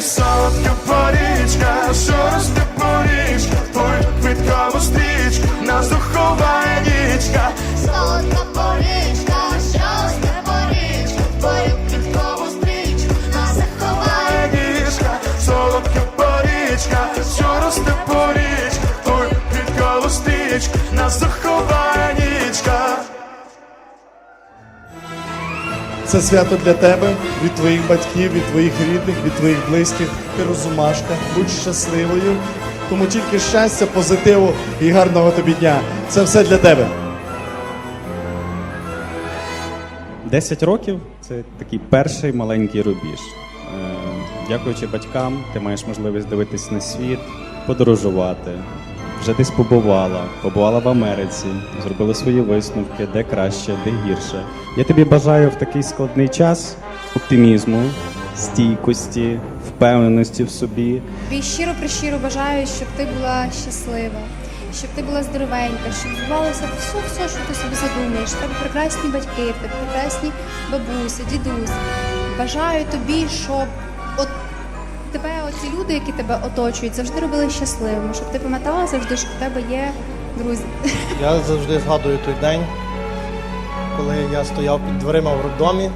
Солодка порічка, що росте порічка, твою квіткову стрічку, нас духоває нічка. Солодка порічка, що росте порічка, твою квіткову стрічку нас заховає. Ніжка, солодка порічка, що росте порічка, твою квіткову стрічку, нас духоває Це свято для тебе, від твоїх батьків, від твоїх рідних, від твоїх близьких. Ти розумашка, будь щасливою. Тому тільки щастя, позитиву і гарного тобі дня. Це все для тебе. 10 років це такий перший маленький рубіж. Е, Дякуючи батькам, ти маєш можливість дивитись на світ, подорожувати. Вже десь побувала, побувала в Америці, зробила свої висновки, де краще, де гірше. Я тобі бажаю в такий складний час оптимізму, стійкості, впевненості в собі. Тобі щиро прищиро бажаю, щоб ти була щаслива, щоб ти була здоровенька, щоб збувалося все, все, що ти собі задумаєш. Тебе прекрасні батьки, тебе прекрасні бабуся, дідусь. Бажаю тобі, щоб от тебе, оці люди, які тебе оточують, завжди робили щасливим, щоб ти пам'ятала завжди, що в тебе є друзі. Я завжди згадую той день, коли я стояв під дверима в роддомі.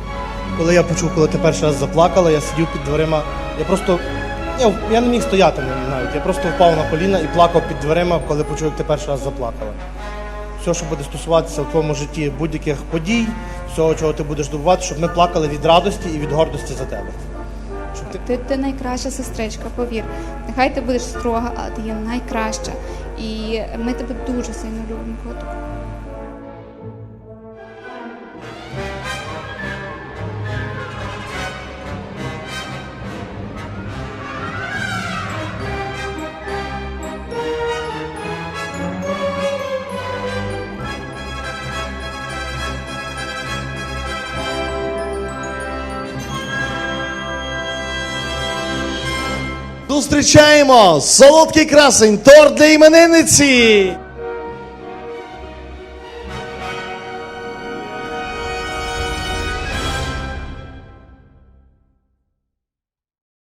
Коли я почув, коли ти перший раз заплакала, я сидів під дверима. Я просто я, я не міг стояти навіть. Я просто впав на коліна і плакав під дверима, коли почув, як ти перший раз заплакала. Все, що буде стосуватися в твоєму житті будь-яких подій, всього, чого ти будеш добувати, щоб ми плакали від радості і від гордості за тебе. Ти Ти, ти найкраща сестричка, повір. Нехай ти будеш строга, але ти є найкраща. І ми тебе дуже сильно любимо, котику. Зустрічаємо солодкий красень, торт для іменинниці.